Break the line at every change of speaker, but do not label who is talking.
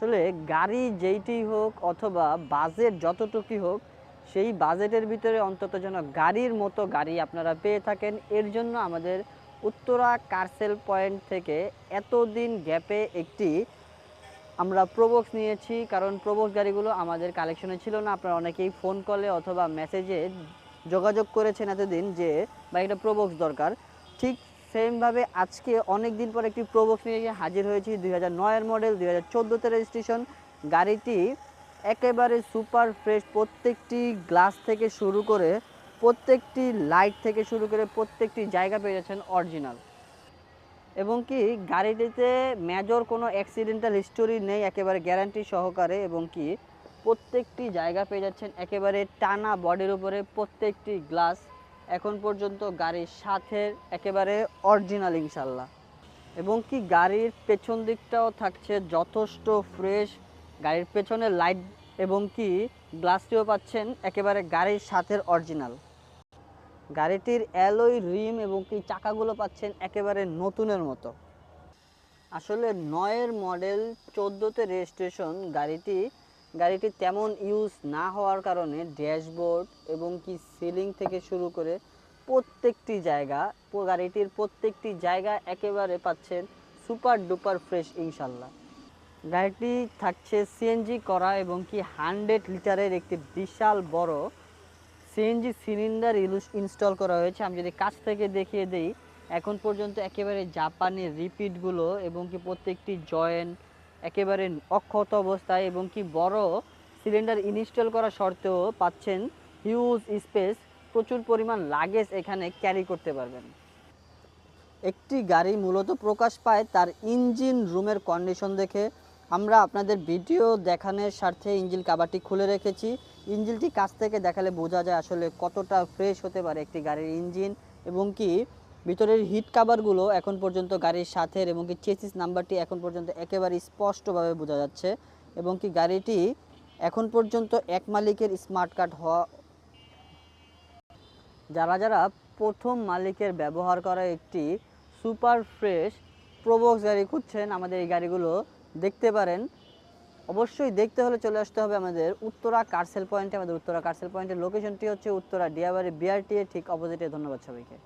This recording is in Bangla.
আসলে গাড়ি যেইটি হোক অথবা বাজেট যতটুকুই হোক, সেই বাজেটের ভিতরে অন্তত যেন গাড়ির মতো গাড়ি আপনারা পেয়ে থাকেন। এর জন্য আমাদের উত্তরা কারসেল পয়েন্ট থেকে এতদিন গ্যাপে একটি আমরা প্রোবক্স নিয়েছি, কারণ প্রোবক্স গাড়িগুলো আমাদের কালেকশনে ছিল না। আপনারা অনেকেই ফোন কলে অথবা মেসেজে যোগাযোগ করেছেন এতদিন যে বা একটা প্রোবক্স দরকার। ঠিক সেমভাবে আজকে অনেক দিন পর একটি প্রোবক্স নিয়ে হাজির হয়েছি। দুই হাজার নয়ের মডেল, দুই হাজার চোদ্দোতে রেজিস্ট্রেশন গাড়িটি একেবারে সুপার ফ্রেশ প্রত্যেকটি গ্লাস থেকে শুরু করে, প্রত্যেকটি লাইট থেকে শুরু করে প্রত্যেকটি জায়গা পেয়ে যাচ্ছেন অরিজিনাল এবং কি, গাড়িটিতে মেজর কোনো অ্যাক্সিডেন্টাল হিস্টোরি নেই, একেবারে গ্যারান্টি সহকারে। এবং কি, প্রত্যেকটি জায়গা পেয়ে যাচ্ছেন একেবারে টানা বডির উপরে প্রত্যেকটি গ্লাস এখন পর্যন্ত গাড়ির সাথে একেবারে অরিজিনাল ইনশাল্লাহ এবং কি গাড়ির পেছন দিকটাও থাকছে যথেষ্ট ফ্রেশ গাড়ির পেছনে লাইট এবং কি গ্লাসটিও পাচ্ছেন একেবারে গাড়ির সাথে অরিজিনাল গাড়িটির অ্যালয় রিম এবং কি চাকাগুলো পাচ্ছেন একেবারে নতুনের মতো। আসলে নয়ের মডেল চোদ্দোতে রেজিস্ট্রেশন গাড়িটি গাড়িটি তেমন ইউজ না হওয়ার কারণে ড্যাশবোর্ড এবং কি সিলিং থেকে শুরু করে প্রত্যেকটি জায়গা গাড়িটির প্রত্যেকটি জায়গা একেবারে পাচ্ছেন সুপার ডুপার ফ্রেশ ইনশাল্লাহ। গাড়িটি থাকছে সিএনজি করা এবং কি হান্ড্রেড লিটারের একটি বিশাল বড় সিএনজি সিলিন্ডার ইনস্টল করা হয়েছে। আমি যদি কাছ থেকে দেখিয়ে দিই, এখন পর্যন্ত একেবারে জাপানি রিপিটগুলো এবং কি প্রত্যেকটি জয়েন্ট একেবারে অক্ষত অবস্থায় এবং কি বড় সিলিন্ডার ইনস্টল করা সত্ত্বেও পাচ্ছেন হিউজ স্পেস, প্রচুর পরিমাণ লাগেজ এখানে ক্যারি করতে পারবেন। একটি গাড়ি মূলত প্রকাশ পায় তার ইঞ্জিন রুমের কন্ডিশন দেখে। আমরা আপনাদের ভিডিও দেখানোর স্বার্থে ইঞ্জিন কাবারটি খুলে রেখেছি। ইঞ্জিনটি কাছ থেকে দেখালে বোঝা যায় আসলে কতটা ফ্রেশ হতে পারে একটি গাড়ির ইঞ্জিন এবং কি ভিতরের হিট কাভারগুলো এখন পর্যন্ত গাড়ির সাথে এবং কি চেসিস নাম্বারটি এখন পর্যন্ত একেবারে স্পষ্টভাবে বোঝা যাচ্ছে এবং কি গাড়িটি এখন পর্যন্ত এক মালিকের স্মার্ট কার্ড হওয়া যারা যারা প্রথম মালিকের ব্যবহার করা একটি সুপার ফ্রেশ প্রোবক্স গাড়ি খুঁজছেন আমাদের এই গাড়িগুলো দেখতে পারেন। অবশ্যই দেখতে হলে চলে আসতে হবে আমাদের উত্তরা কার্সেল পয়েন্টে। আমাদের উত্তরা কার্সেল পয়েন্টের লোকেশনটি হচ্ছে উত্তরা ডিয়াবাড়ি বিআরটি এর ঠিক অপোজিটে। ধন্যবাদ সবাইকে।